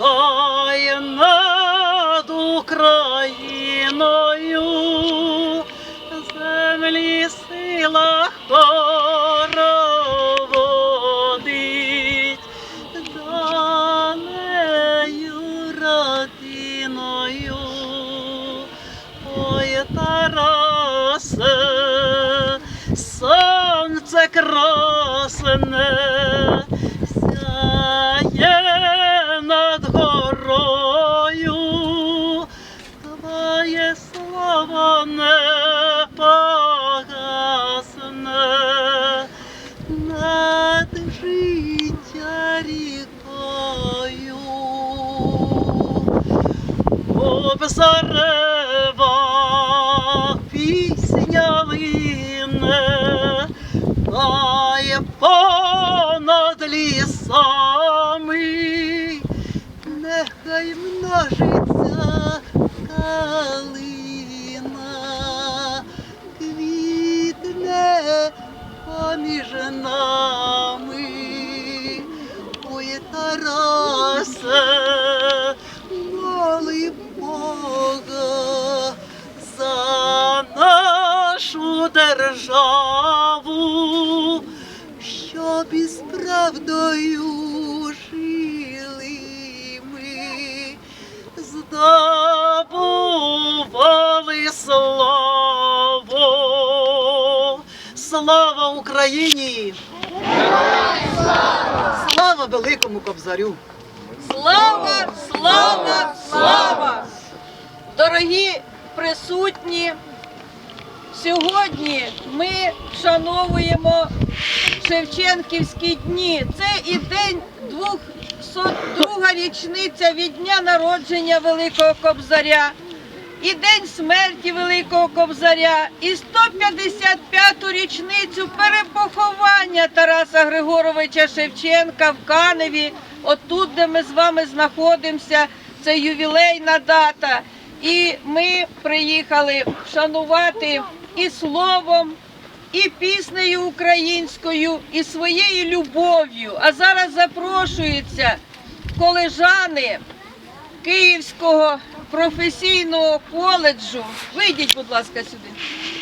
та над Україною землі сила хороводить далею родиною. Ой, Тарасе, сонце красне, слово не погасне над життя рікою. Обзарева пісня лине, тає понад лісами, поміж нами. Ой, Тарасе, моли Бога за нашу державу, щоб із правдою Слава Україні! Слава великому кобзарю! Слава, слава, слава! Дорогі присутні, сьогодні ми вшановуємо Шевченківські дні. Це і день 202 річниця від дня народження Великого Кобзаря, і день смерті Великого Кобзаря, і 155-ту річницю перепоховання Тараса Григоровича Шевченка в Каневі, отут, де ми з вами знаходимося, це ювілейна дата. І ми приїхали вшанувати і словом, і піснею українською, і своєю любов'ю. А зараз запрошуються колежани Київського професійного коледжу. Вийдіть, будь ласка, сюди.